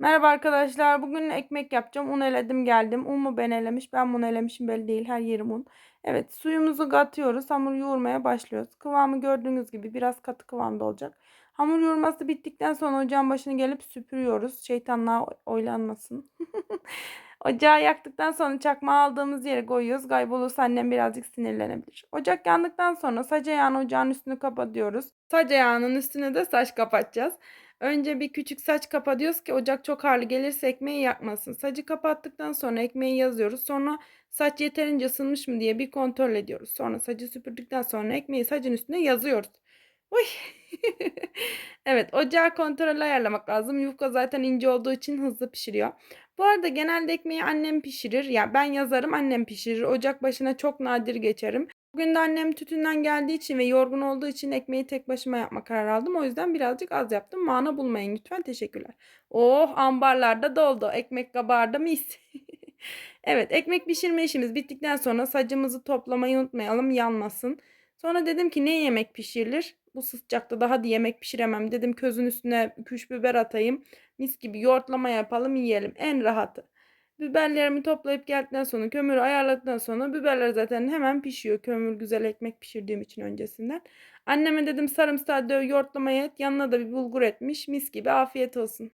Merhaba arkadaşlar. Bugün ekmek yapacağım. Un eledim geldim. Un mu ben elemiş, ben bunu elemişim belli değil. Her yerim un. Evet, suyumuzu katıyoruz. Hamur yoğurmaya başlıyoruz. Kıvamı gördüğünüz gibi biraz katı kıvamda olacak. Hamur yoğurması bittikten sonra ocağın başına gelip süpürüyoruz. Şeytanlar oylanmasın. Ocağı yaktıktan sonra çakmağı aldığımız yere koyuyoruz. Kaybolursa annem birazcık sinirlenebilir. Ocak yandıktan sonra saç ayağını ocağın üstünü kapatıyoruz. Saç ayağının üstüne de saç kapatacağız. Önce bir küçük saç kapatıyoruz ki ocak çok harlı gelirse ekmeği yakmasın. Sacı kapattıktan sonra ekmeği yazıyoruz. Sonra saç yeterince ısınmış mı diye bir kontrol ediyoruz. Sonra sacı süpürdükten sonra ekmeği sacın üstüne yazıyoruz. Uy. evet ocağı kontrol ayarlamak lazım. Yufka zaten ince olduğu için hızlı pişiriyor. Bu arada genelde ekmeği annem pişirir. Ya yani ben yazarım annem pişirir. Ocak başına çok nadir geçerim. Bugün de annem tütünden geldiği için ve yorgun olduğu için ekmeği tek başıma yapma kararı aldım. O yüzden birazcık az yaptım. Mana bulmayın lütfen. Teşekkürler. Oh ambarlarda doldu. Ekmek kabardı mis. evet ekmek pişirme işimiz bittikten sonra sacımızı toplamayı unutmayalım yanmasın. Sonra dedim ki ne yemek pişirilir? Bu sıcakta daha da yemek pişiremem. Dedim közün üstüne küş biber atayım. Mis gibi yoğurtlama yapalım yiyelim. En rahatı. Biberlerimi toplayıp geldikten sonra kömürü ayarladıktan sonra biberler zaten hemen pişiyor. Kömür güzel ekmek pişirdiğim için öncesinden. Anneme dedim sarımsağı döv yoğurtlamaya et. Yanına da bir bulgur etmiş. Mis gibi afiyet olsun.